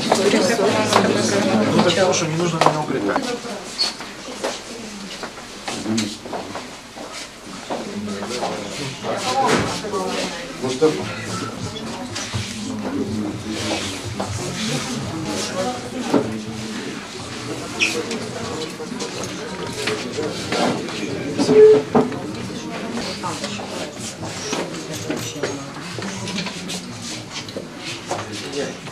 Ну так тоже не нужно меня укреплять. Мустафа. Yeah.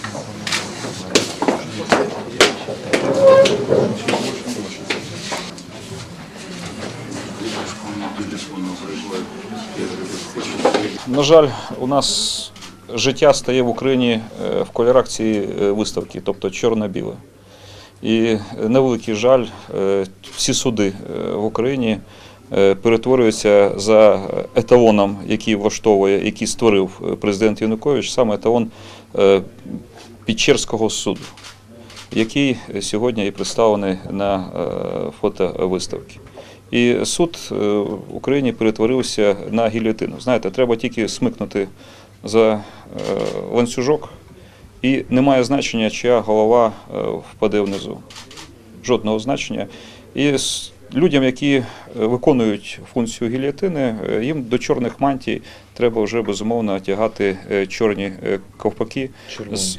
На жаль, у нас життя стає в Україні е, в кольорах цієї е, виставки, тобто чорно-біле. І на великий жаль, е, всі суди е, в Україні е, перетворюються за еталоном, який влаштовує, який створив е, президент Янукович, саме еталон е, Печерського суду, який сьогодні і представлений на е, фотовиставці. І суд е, в Україні перетворився на гільйотину. Знаєте, треба тільки смикнути за е, ланцюжок, і немає значення, чия голова е, впаде внизу. Жодного значення. І людям, які виконують функцію гільйотини, е, їм до чорних мантій треба вже безумовно тягати чорні ковпаки з,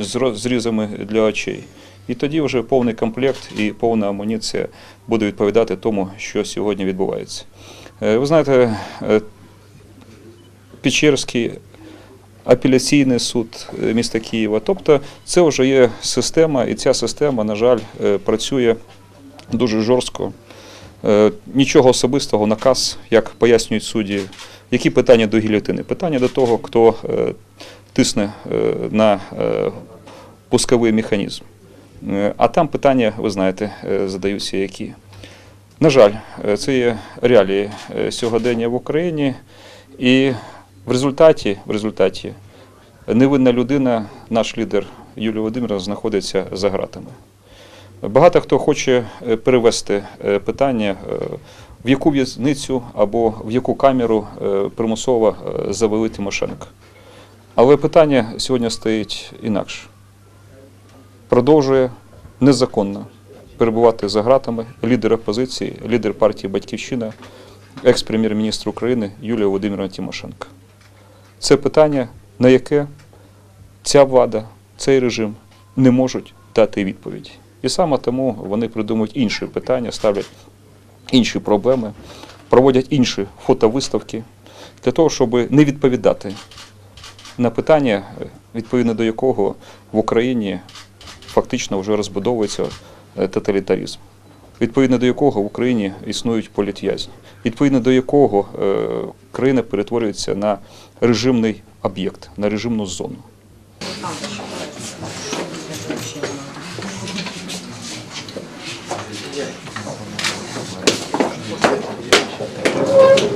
з зрізами для очей. І тоді вже повний комплект і повна амуніція буде відповідати тому, що сьогодні відбувається. Е, Ви знаєте, е, Печерський апеляційний суд е, міста Києва. Тобто це вже є система, і ця система, на жаль, працює дуже жорстко. Нічого особистого, наказ, як пояснюють судді. Які питання до гільотини? Питання до того, хто тисне е, на е, пусковий механізм. Е, А там питання, ви знаєте, задаються які. На жаль, це є реалії сьогодення в Україні, і в результаті, в результаті невинна людина, наш лідер Юлія Володимирівна, знаходиться за ґратами. Багато хто хоче перевести питання, в яку в'язницю або в яку камеру примусово завели Тимошенко. Але питання сьогодні стоїть інакше. Продовжує незаконно перебувати за ґратами лідер опозиції, лідер партії Батьківщина, екс-прем'єр-міністр України Юлія Володимирівна Тимошенко. Це питання, на яке ця влада, цей режим не можуть дати відповідь. І саме тому вони придумують інші питання, ставлять інші проблеми, проводять інші фотовиставки для того, щоб не відповідати на питання, відповідно до якого в Україні фактично вже розбудовується е, тоталітаризм, відповідно до якого в Україні існують політв'язні, відповідно до якого е, країна перетворюється на режимний об'єкт, на режимну зону.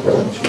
Thank